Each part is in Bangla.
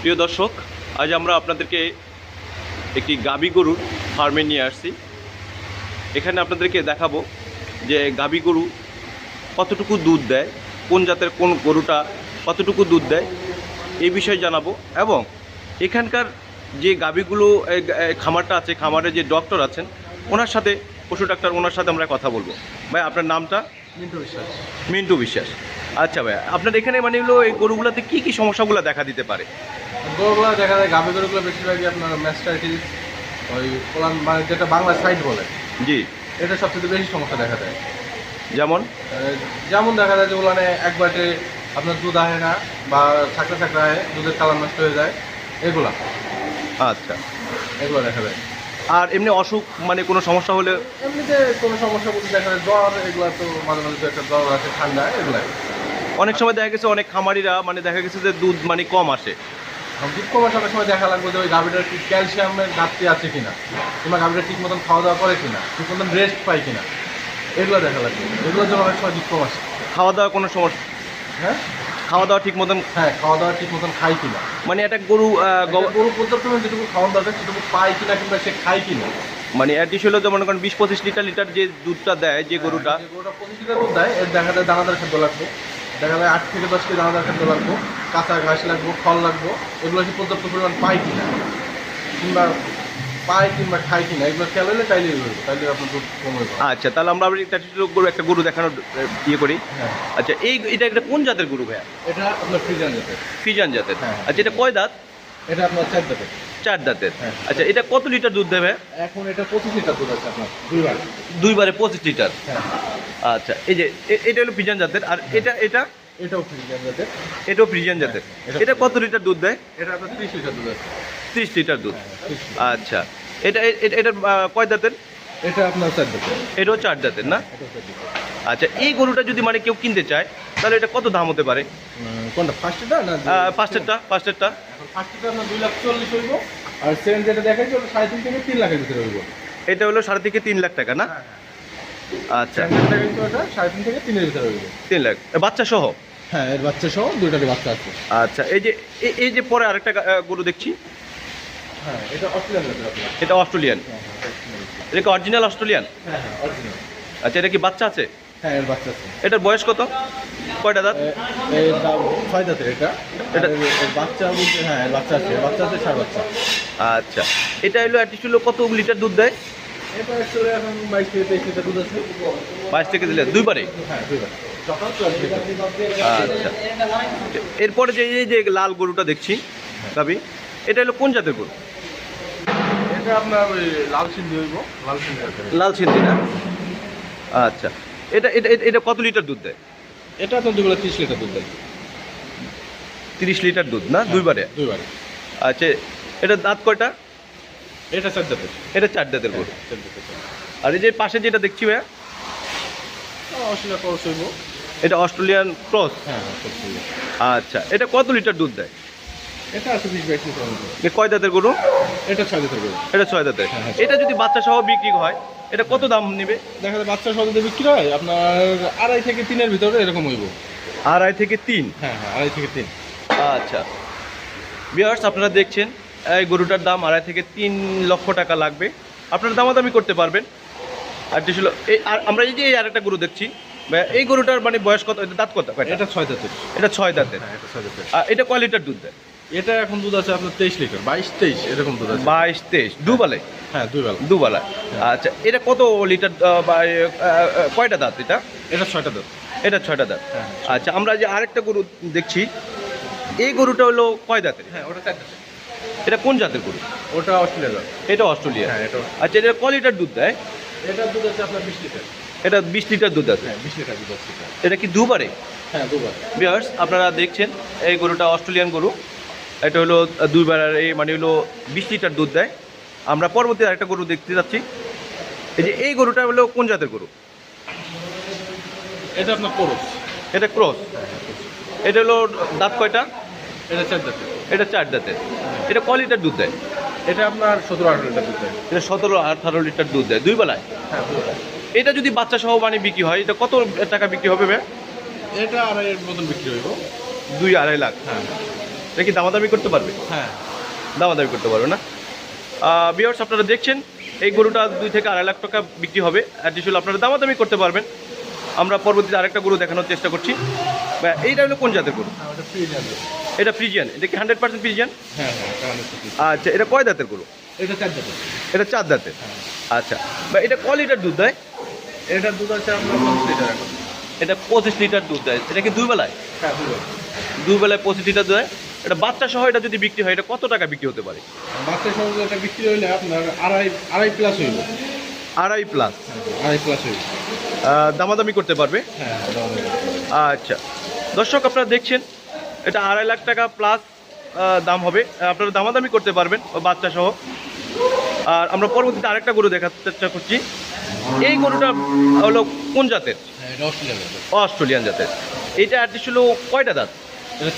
প্রিয় দর্শক আজ আমরা আপনাদেরকে একটি গাবি গরুর ফার্মে নিয়ে আসছি। এখানে আপনাদেরকে দেখাবো যে গাবি গরু কতটুকু দুধ দেয় কোন জাতের কোন গরুটা কতটুকু দুধ দেয় এই বিষয়ে জানাব এবং এখানকার যে গাবিগুলো খামারটা আছে খামারে যে ডক্টর আছেন ওনার সাথে পশু ডাক্তার ওনার সাথে আমরা কথা বলব। ভাই আপনার নামটা? মিন্টু বিশ্বাস। মিন্টু বিশ্বাস। আচ্ছা ভাই আপনার এখানে মানে হলো এই গরুগুলোতে কী কী সমস্যাগুলো দেখা দিতে পারে? গরুগুলো দেখা যায় গাভী গরুগুলো বেশিরভাগই আপনার ম্যাস্টাইটিস ওই কোলান মানে যেটা বাংলা সাইড বলে। জি। এটা সবচেয়ে বেশি সমস্যা দেখা যায় যেমন? যেমন দেখা যায় যেগুলো মানে একবারে আপনার দুধ আহে না বা থাকলে থাকলে আহে দুধের কালার নষ্ট হয়ে যায় এগুলা। আচ্ছা। এগুলো দেখা যায় আর এমনি অসুখ মানে কোনো সমস্যা হলে? এমনিতে কোনো সমস্যা বলতে দেখা যায় জ্বর এগুলো তো মাঝে মাঝে একটা জ্বর আসে ঠান্ডা এগুলাই। অনেক সময় দেখা গেছে অনেক খামারিরা মানে দেখা গেছে যে দুধ মানে কম আসে। দুধ কমার সঙ্গে সময় দেখা লাগবে যে ওই গাভীটার কি ক্যালসিয়ামের ঘাটতি আছে কিনা কিংবা গাভীটা ঠিক মতন খাওয়া দাওয়া করে কিনা ঠিক মতন রেস্ট পায় কিনা এগুলো দেখা লাগবে। এগুলোর জন্য অনেক সময় দুধ কম আসে খাওয়া দাওয়া কোনো সমস্যা হ্যাঁ? খাওয়া দাওয়া ঠিক মতন হ্যাঁ খাওয়া দাওয়া ঠিক মতন খায় কিনা। মানে একটা গরু গরু পর্যাপ্ত যেটুকু খাওয়ান দরকার সেটুকু পায় কিনা কিংবা সে খায় কিনা। মানে অ্যাডিস হলো যেমন করেন বিশ পঁচিশ লিটার লিটার যে দুধটা দেয় যে গরুটা যে গরুটা পঁচিশ লিটার দুধ দেয় এর দেখা যায় দানাদার খাদ্য লাগবে। দেখা যায় আট থেকে দশ কেজি দানাদার খাদ্য লাগবো কাঁচা ঘাস লাগবো ফল লাগবো এগুলো কি পর্যাপ্ত পরিমাণ পায় কিনা? কিংবা পায় কিংবা খায় কিনা? এগুলো খেয়াল হলে তাইলে তাইলে আপনার দুধ কমে আচ্ছা তাহলে আমরা আবার একটা গরু একটা গরু দেখানোর ইয়ে করি। হ্যাঁ। আচ্ছা এই এটা একটা কোন জাতের গরু ভাইয়া? এটা আপনার ফ্রিজান জাতের। ফিজান জাতের। হ্যাঁ। আচ্ছা এটা কয় দাঁত? এটা আপনার চার জাতের চার দাঁতের। হ্যাঁ। আচ্ছা এটা কত লিটার দুধ দেবে? এখন এটা পঁচিশ লিটার দুধ আছে আপনার দুইবার। দুইবারে পঁচিশ লিটার। হ্যাঁ। আচ্ছা এই যে এটা হলো ফিজান জাতের। আর এটা এটা? এটাও ফ্রিজান জাতের। এটাও ফ্রিজিয়ান জাতের। এটা কত লিটার দুধ দেয়? এটা আপনার ত্রিশ লিটার দুধ আছে। ত্রিশ লিটার দুধ। হ্যাঁ, 30 লিটার। আচ্ছা এটা এটা কয় দাঁতের? এটা আপনার চার জাতের এটাও চার দাঁতের না? আচ্ছা এই গরুটা যদি মানে কেউ কিনতে চায় তাহলে এটা কত দাম হতে পারে? কোনটা ফার্স্টটা না ফার্স্টেরটা ফার্স্টেরটা দুই লাখ চল্লিশ হইব। আর সেকেন্ড যেটা ওটা সাড়ে তিন থেকে তিন লাখের ভিতরে হইব। এটা হলো সাড়ে থেকে তিন লাখ টাকা না? আচ্ছা। সেকেন্ড দেখাইছে ওটা সাড়ে তিন থেকে তিনের ভিতরে হইব। তিন লাখ। বাচ্চা সহ? হ্যাঁ এর বাচ্চা সহ দুইটারই বাচ্চা আছে। আচ্ছা এই যে এই- যে পরে আরেকটা গরু দেখছি। হ্যাঁ এটা অস্ট্রেলিয়ান এটা অস্ট্রেলিয়ান। হ্যাঁ হ্যাঁ এটা কি অরিজিনাল অস্ট্রেলিয়ান? হ্যাঁ হ্যাঁ অরিজিনাল আচ্ছা এটা কি বাচ্চা আছে? হ্যাঁ এর বাচ্চা আছে। এটার বয়স কত? কয়টা দাঁত? এর দাম ছয় জাতের এটা। এটা- এটা এর বাচ্চা বলতে হ্যাঁ এর বাচ্চা আছে বাচ্চা আছে সার বাচ্চা। আচ্ছা। এটা হলো অ্যাটলিস্ট হলো কত লিটার দুধ দেয়? এটা অ্যাকচুয়ালি এখন বাইশ থেকে তেইশ লিটার দুধ আছে। বাইশ থেকে দিলে দুইবারে? হ্যাঁ দুইবার। আচ্ছা। এরপরে যে এই যে লাল গরুটা দেখছি গাবি এটা হলো কোন জাতের গরু? এটা আপনার ওই লাল সিন্ধি হইব লাল সিন্ধি লাল সিন্ধি না? আচ্ছা। এটা এটা এটা- কত লিটার দুধ দেয়? এটা আপনার দুবেলা ত্রিশ লিটার দুধ দেয়। তিরিশ লিটার দুধ না? দুইবারে? দুইবারে। আচ্ছা এটা দাঁত কয়টা? এটা চার জাতের এটা চার দাঁতের গরু। আর এই যে পাশে যেটা দেখছি ভাইয়া? অসুবিধা খরচ হইব। এটা অস্ট্রেলিয়ান ক্রস? হ্যাঁ হ্যাঁ আচ্ছা এটা কত লিটার দুধ দেয়? এটা আছে বিশ বাইশ লিটার কয় দাঁতের গরু? এটা ছয় জাতের গরু। এটা ছয় দাঁতের। হ্যাঁ, হ্যাঁ। এটা যদি বাচ্চা সহ বিক্রি হয়? এটা কত দাম নেবে? দেখা যায় বাচ্চা সহ যদি বিক্রি হয়? আপনার আড়াই থেকে তিনের ভিতরে এরকম হইব। আড়াই থেকে তিন? হ্যাঁ হ্যাঁ আড়াই থেকে তিন। আচ্ছা। বিয়ার্স আপনারা দেখছেন এই গরুটার দাম আড়াই থেকে তিন লক্ষ টাকা লাগবে। আপনারা দামাদামি করতে পারবেন। আর যে ছিল এই আর আমরা এই যে এই আরেকটা গরু দেখছি এই গরুটার মানে বয়স কত? দাঁত কত? এটা ছয় জাতের এটা ছয় দাঁতের। হ্যাঁ এটা ছয় জাতের এটা কয় লিটার দুধ দেয়? এটা এখন দুধ আছে আপনার তেইশ লিটার বাইশ তেইশ এরকম দুধ আছে। বাইশ তেইশ দুবেলে? হ্যাঁ দুই বেলা দুবেলা আচ্ছা এটা কত লিটার বা কয়টা দাঁত এটা? এটা ছয়টা দুধ এটা ছয়টা দাঁত। হ্যাঁ আচ্ছা আমরা যে আরেকটা গরু দেখছি এই গরুটা হলো কয় দাঁতের? হ্যাঁ ওটা চার এটা কোন জাতের গরু? ওটা অস্ট্রেলিয়া জাত। এটা অস্ট্রেলিয়া হ্যাঁ এটা আচ্ছা এটা ক লিটার দুধ দেয়? এটার দুধ আছে আপনার বিশ লিটার। এটা বিশ লিটার দুধ আছে? হ্যাঁ বিশ লিটার দুধ আছে। এটা। এটা কি দুবারে? হ্যাঁ দুবার। বিয়ার্স আপনারা দেখছেন এই গরুটা অস্ট্রেলিয়ান গরু। এটা হলো আহ, দুইবার এই মানে হলো বিশ লিটার দুধ দেয়। আমরা পরবর্তী আরেকটা গরু দেখতে যাচ্ছি। এই যে এই গরুটা হলো কোন জাতের গরু? এটা আপনার কোরস। এটা ক্রস। এটা হলো দাঁত কয়টা? এটা চার জাতের এটা চার দাঁতের। এটা ক লিটার দুধ দেয়? এটা আপনার সতেরো আঠারো লিটার দুধ দেয়। এটা সতেরো আঠারো লিটার দুধ দেয়। দুই বেলায়? হ্যাঁ এটা যদি বাচ্চা সহ মানে বিক্রি হয় এটা কত টাকা বিক্রি হবে ভাই এটা আড়াইয়ের মতন বিক্রি হইব। দুই আড়াই লাখ। হ্যাঁ। এটা কি দামাদামি করতে পারবে? হ্যাঁ। দামাদামি করতে পারবে না। বিয়ার্স আপনারা দেখছেন এই গরুটা দুই থেকে আড়াই লাখ টাকা বিক্রি হবে। অ্যাডিশনাল আপনারা দামাদামি করতে পারবেন। আমরা পরবর্তীতে আরেকটা গরু দেখানোর চেষ্টা করছি। এইটা হলো কোন জাতের গরু? এটা ফ্রিজিয়ান। এটা কি হান্ড্রেড পার্সেন্ট ফ্রিজিয়ান? হ্যাঁ হ্যাঁ এটা অনেক ফ্রি আচ্ছা এটা কয় দাঁতের গরু? এটা চার যাবে এটা চার দাঁতের। আচ্ছা বা এটা ক লিটার দুধ দেয়? এটার দুধ আছে আপনার পঁচিশ লিটার এখন। এটা পঁচিশ লিটার দুধ দেয়। এটা কি দুই বেলায়? হ্যাঁ দুই বেলায়। পঁচিশ লিটার দেয়? এটা বাচ্চা সহ এটা যদি বিক্রি হয় এটা কত টাকা বিক্রি হতে পারে? বাচ্চা সহ এটা বিক্রি হইলে আপনার আড়াই আড়াই প্লাস হইব। আড়াই প্লাস আড়াই প্লাস হইব। দামাদামি করতে পারবে? হ্যাঁ আচ্ছা। দর্শক আপনারা দেখছেন এটা আড়াই লাখ টাকা প্লাস দাম হবে। আপনারা দামাদামি করতে পারবেন বাচ্চা সহ। আর আমরা পরবর্তীতে আরেকটা গরু দেখার চেষ্টা করছি। এই গরুটা হলো কোন জাতের? হ্যাঁ অস্ট্রেলিয়ান জাতের। এটা অ্যাড্রেস হলো কয়টা দাঁত?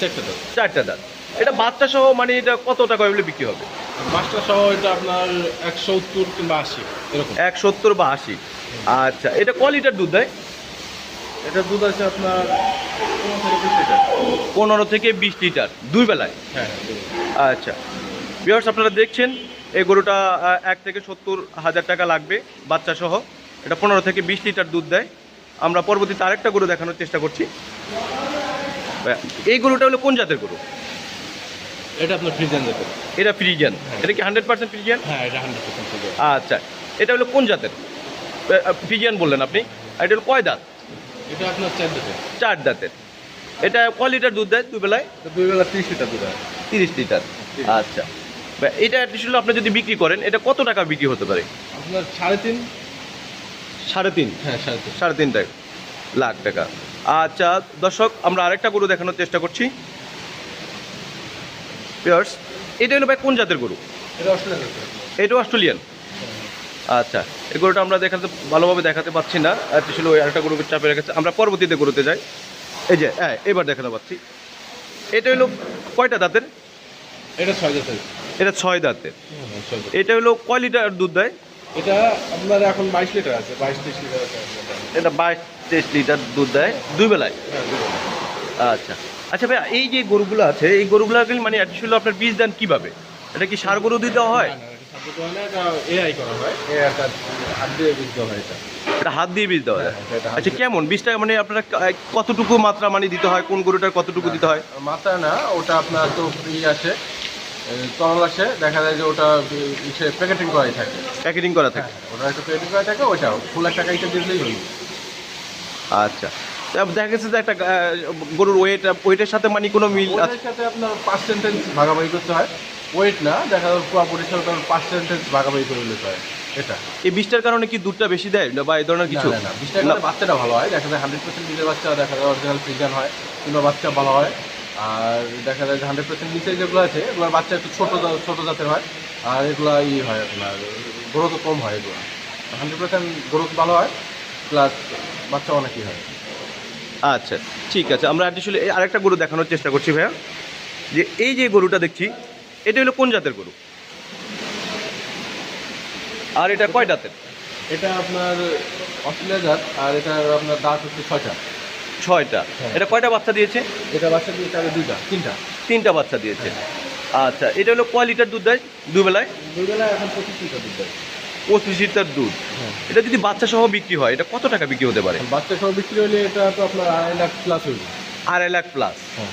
চারটে দাম চারটা দাঁত। এটা বাচ্চা সহ মানে এটা কত টাকা হলে বিক্রি হবে? মাছটা সহ এটা আপনার একশো উত্তর কিংবা আশি এরকম। এক সত্তর বা আশি। আচ্ছা এটা ক লিটার দুধ দেয়? এটা দুধ আছে আপনার পনেরো থেকে বিশ লিটার। দুই বেলায়? হ্যাঁ হ্যাঁ আচ্ছা। বিহার্স আপনারা দেখছেন এই গরুটা এক থেকে সত্তর হাজার টাকা লাগবে বাচ্চা সহ। এটা পনেরো থেকে বিশ লিটার দুধ দেয়। আমরা পরবর্তীতে আরেকটা গরু দেখানোর চেষ্টা করছি। এই গরুটা হলো কোন জাতের গরু? এটা আপনার ফ্রিজেন যেতে এটা ফ্রিজিয়ান এটা কি হান্ড্রেড পার্সেন্ট ফ্রিজিয়ান হ্যাঁ এটা হান্ড্রেড পার্সেন্ট ফ্রিজেন। আচ্ছা এটা হলো কোন জাতের? ফ্রিজিয়ান বললেন আপনি। আর এটা হলো কয় দাঁত? এটা আপনার চার দিতে চার দাঁতের। এটা ক লিটার দুধ দেয় দুই বেলায় দুই বেলা ত্রিশ লিটার দুধ হয় তিরিশ লিটার। আচ্ছা। এটা অ্যাডিশনাল আপনি যদি বিক্রি করেন এটা কত টাকা বিক্রি হতে পারে? আপনার সাড়ে তিন। সাড়ে তিন? হ্যাঁ সাড়ে তিন। সাড়ে তিন টাকা লাখ টাকা। আচ্ছা দর্শক আমরা আরেকটা গরু দেখানোর চেষ্টা করছি। পিয়ার্স এটা হলো ভাই কোন জাতের গরু? এটা অস্ট্রেলিয়ান? আচ্ছা এই গরুটা আমরা দেখাতে ভালোভাবে দেখাতে পাচ্ছি না। আর ছিল ওই আরেকটা গরুকে চাপে রেখেছে। আমরা পরবর্তীতে গরুতে যাই। এই যে হ্যাঁ এবার দেখাতে পাচ্ছি। এটা হলো কয়টা দাঁতের? এটা ছয় জাতের এটা ছয় দাঁতের। এটা হলো কয় লিটার দুধ দেয়? এটা আপনার এখন বাইশ লিটার আছে বাইশ তেইশ লিটার আছে। এটা বাইশ তেইশ লিটার দুধ দেয়। দুই বেলায়? হ্যাঁ। আচ্ছা। আচ্ছা ভাই এই যে গরুগুলো আছে এই গরুগুলো মানে অ্যাকচুয়ালি আপনার বীজ দেন কীভাবে? এটা কি সার গরু দিয়ে দেওয়া হয়? হয় করা হয়। AI একটা হাত দিয়ে বীজ দেওয়া হয় এটা। এটা হাত দিয়ে বীজ দেওয়া হয়। হ্যাঁ, আচ্ছা কেমন? বীজটা মানে আপনারা কতটুকু মাত্রা মানে দিতে হয়? কোন গরুটার কতটুকু দিতে হয়? মাথা না ওটা আপনার তো তরল আসে দেখা যায় যে ওটা প্যাকেটিং করাই থাকে। প্যাকেটিং করা হ্যাঁ, থাকে ওটা একটা প্যাকেটিং করা থাকে ওইটা ফুল একটা কাইটা দিলেই হলো আচ্ছা। দেখা গেছে যে একটা গরুর ওয়েট ওয়েটের সাথে মানে কোনো মিল আছে? সাথে আপনার পার্সেন্টেজ ভাগাভাগি করতে হয়। ওয়েট না দেখা যায় পুরোপুরি সাথে পার্সেন্টেজ ভাগাভাগি করে নিতে হয়। এটা। এই বীজটার কারণে কি দুধটা বেশি দেয় বা এই ধরনের কিছু? না, না, বিশটা বাচ্চাটা ভালো হয়। দেখা যায় হান্ড্রেড পার্সেন্ট নিজের বাচ্চা দেখা যায় অরিজিনাল ফ্রিজান হয় কিংবা বাচ্চা ভালো হয়। আর দেখা যায় হান্ড্রেড পার্সেন্ট নিচে যেগুলো আছে এগুলোর বাচ্চা একটু ছোটো ছোটো জাতের হয়। আর এগুলো ই হয় আপনার গ্রোথ কম হয় এগুলো। হান্ড্রেড পার্সেন্ট গ্রোথ ভালো হয় প্লাস বাচ্চা অনেকই হয়। আচ্ছা ঠিক আছে। আমরা অ্যাকচুয়ালি আরেকটা গরু দেখানোর চেষ্টা করছি ভাইয়া। যে এই যে গরুটা দেখছি এটা হলো কোন জাতের গরু? আর এটা কয় দাঁতের? এটা আপনার অস্ট্রেলিয়া জাত আর এটা আপনার দাঁত হচ্ছে ছয়টা। ছয়টা। হ্যাঁ। এটা কয়টা বাচ্চা দিয়েছে? এটা বাচ্চা দিয়েছে তাহলে দুইটা তিনটা। তিনটা বাচ্চা দিয়েছে। আচ্ছা এটা হলো কয় লিটার দুধ দেয়? দুবেলায় দুবেলায় এখন পঁচিশ লিটার দুধ দেয়। পঁচিশ লিটার দুধ। হ্যাঁ। এটা যদি বাচ্চা সহ বিক্রি হয় এটা কত টাকা বিক্রি হতে পারে? বাচ্চা সহ বিক্রি হলে এটা তো আপনার আড়াই লাখ প্লাস হইবে আড়াই লাখ প্লাস হ্যাঁ।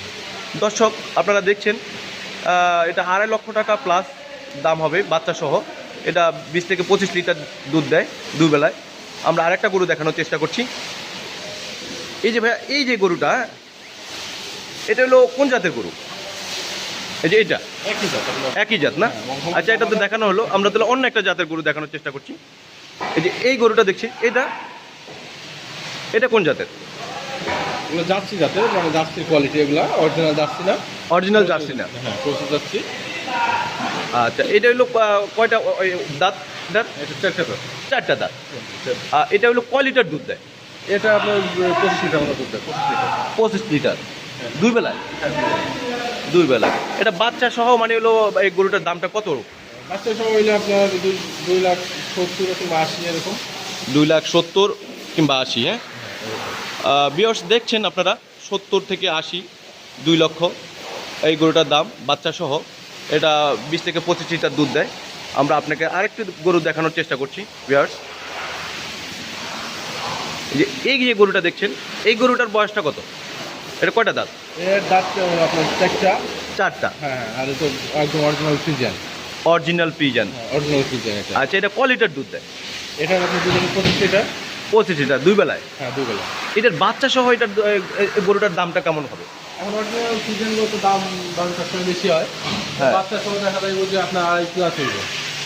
দর্শক আপনারা দেখছেন এটা আড়াই লক্ষ টাকা প্লাস দাম হবে বাচ্চা সহ এটা বিশ থেকে পঁচিশ লিটার দুধ দেয় দুবেলায়। আমরা আরেকটা গরু দেখানোর চেষ্টা করছি। এই যে ভাইয়া এই যে গরুটা এটা হলো কোন জাতের গরু? এই যে এটা একই জাত না? আচ্ছা এটা তো দেখানো হলো। আমরা তাহলে অন্য একটা জাতের গরু দেখানোর চেষ্টা করছি। এই যে এই গরুটা দেখছি এটা এটা কোন জাতের? এগুলো জার্সি জাতের মানে জার্সির কোয়ালিটি এগুলো অরিজিনাল জার্সি না? অরিজিনাল জার্সি না। হ্যাঁ জার্সি। আচ্ছা এটা হলো কয়টা দাঁত দাঁত? এটা চারটা জাত চারটা দাঁত। আর এটা হলো ক লিটার দুধ দেয়। এটা আপনার পঁচিশ লিটার মতো দুধ দেয় পঁচিশ লিটার। পঁচিশ লিটার। দুই বেলায়। দুই বেলায় এটা বাচ্চা সহ মানে হলো এই গরুটার দামটা কত? বাচ্চা সব হইলে আপনার দুই লাখ সত্তর কিংবা আশি এরকম। দুই লাখ সত্তর কিংবা আশি হ্যাঁ? বিয়স দেখছেন আপনারা সত্তর থেকে আশি দুই লক্ষ এই গরুটার দাম বাচ্চা সহ। এটা বিশ থেকে পঁচিশ লিটার দুধ দেয়। আমরা আপনাকে আরেকটু গরু দেখানোর চেষ্টা করছি ভিউয়ার্স যে এই যে গরুটা দেখছেন এই গরুটার বয়সটা কত? এটা কয়টা দাঁত? এর দাঁত আপনার চারটা। চারটা? হ্যাঁ আর তো একদম original Friesian original pigeon original এটা। আচ্ছা এটা ক লিটার দুধ দেয়? এটা আপনার পঁচিশ লিটার। পঁচিশ লিটার দুই বেলায়? হ্যাঁ দুবেলা এটার বাচ্চা সহ এটার গরুটার দামটা কেমন হবে? এখন অরিজিনাল দাম দাম সবসময় বেশি হয়। হ্যাঁ। বাচ্চার সময় দেখা যায় যে আপনার আড়াই প্লাস হইবে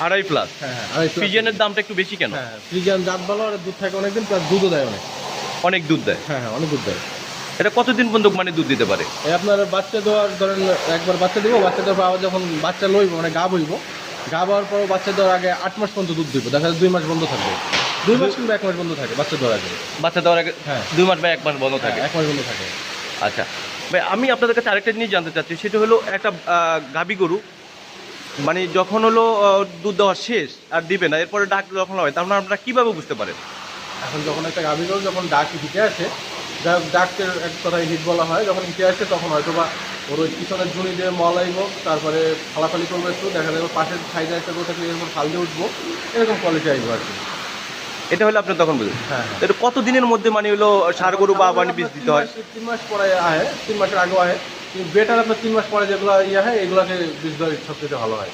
আড়াই প্লাস হ্যাঁ হ্যাঁ দামটা একটু বেশি কেন? হ্যাঁ ফ্রিজিয়ান জাত ভালো আর দুধ থাকে অনেকদিন প্লাস দুধও দেয় অনেক। অনেক দুধ দেয়? হ্যাঁ হ্যাঁ অনেক দুধ দেয়। এটা কতদিন পর্যন্ত মানে দুধ দিতে পারে? আপনার বাচ্চা দেওয়ার ধরেন একবার বাচ্চা দিব বাচ্চা দেওয়ার পর আবার যখন বাচ্চা লইব মানে গা বইব গা হওয়ার পর বাচ্চা দেওয়ার আগে আট মাস পর্যন্ত দুধ দিব দেখা যায় দুই মাস বন্ধ থাকবে। দুই মাস কিংবা এক মাস বন্ধ থাকে বাচ্চা দেওয়ার আগে। বাচ্চা দেওয়ার আগে হ্যাঁ। দুই মাস বা এক মাস বন্ধ থাকে? হ্যাঁ, এক মাস বন্ধ থাকে। আচ্ছা। ভাই আমি আপনাদের কাছে আরেকটা জিনিস জানতে চাচ্ছি সেটা হলো একটা গাভী গরু মানে যখন হলো দুধ দেওয়া শেষ আর দিবে না এরপরে ডাক যখন হয় তার মানে আপনারা কীভাবে বুঝতে পারেন? এখন যখন একটা গাভী গরু যখন ডাক হিটে আসে যা ডাকের এক কথায় হিট বলা হয় যখন হিটে আসে তখন হয়তো বা ওর ওই পিছনের ঝুড়ি দিয়ে মল আইব তারপরে ফালাফালি করব একটু দেখা যাবে পাশের সাইডে একটা গরু থাকলে এরকম ফাল দিয়ে উঠবো এরকম কোয়ালিটি আসব আর কি। এটা হলে আপনার তখন বুঝবেন হ্যাঁ এটা কত দিনের মধ্যে মানে হলো সার গরু বা মানে বীজ দিতে হয়? তিন মাস- পরে আহে তিন মাসের আগেও আহে। কিন্তু বেটার আপনার তিন মাস পরে যেগুলো ইয়ে হয় এগুলোকে বীজ দেওয়া সবচেয়ে ভালো হয়।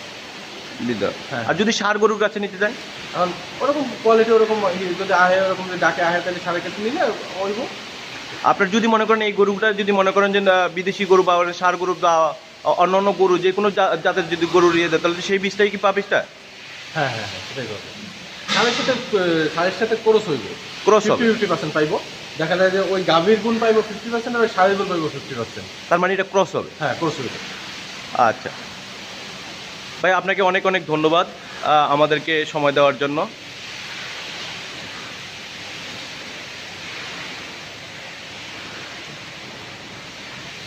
হ্যাঁ। আর যদি সার গরুর কাছে নিতে চান? কারণ ওরকম কোয়ালিটি ওরকম যদি আহে ওরকম যদি ডাকে আহে তাহলে সাড়ে কেটে নিলে ওইব আপনার যদি মনে করেন এই গরুটা যদি মনে করেন যে বিদেশি গরু বা সার গরু বা অন্য অন্য গরু যে কোনো জাতের যদি গরু ইয়ে দেয় তাহলে সেই বীজটাই কি পা বীজটা হ্যাঁ হ্যাঁ হ্যাঁ সেটাই সাড়ের সাথে ক্রস হইবে। ক্রস হবে? ফিফটি পার্সেন্ট পাইবো। দেখা যায় যে ওই গাভীর গুণ পাইবো ফিফটি পার্সেন্ট আর ওই শাড়ির গুণ পাইবো ফিফটি পার্সেন্ট। তার মানে এটা ক্রস হবে? হ্যাঁ ক্রস হইবে। আচ্ছা। ভাই আপনাকে অনেক অনেক ধন্যবাদ আমাদেরকে সময় দেওয়ার জন্য।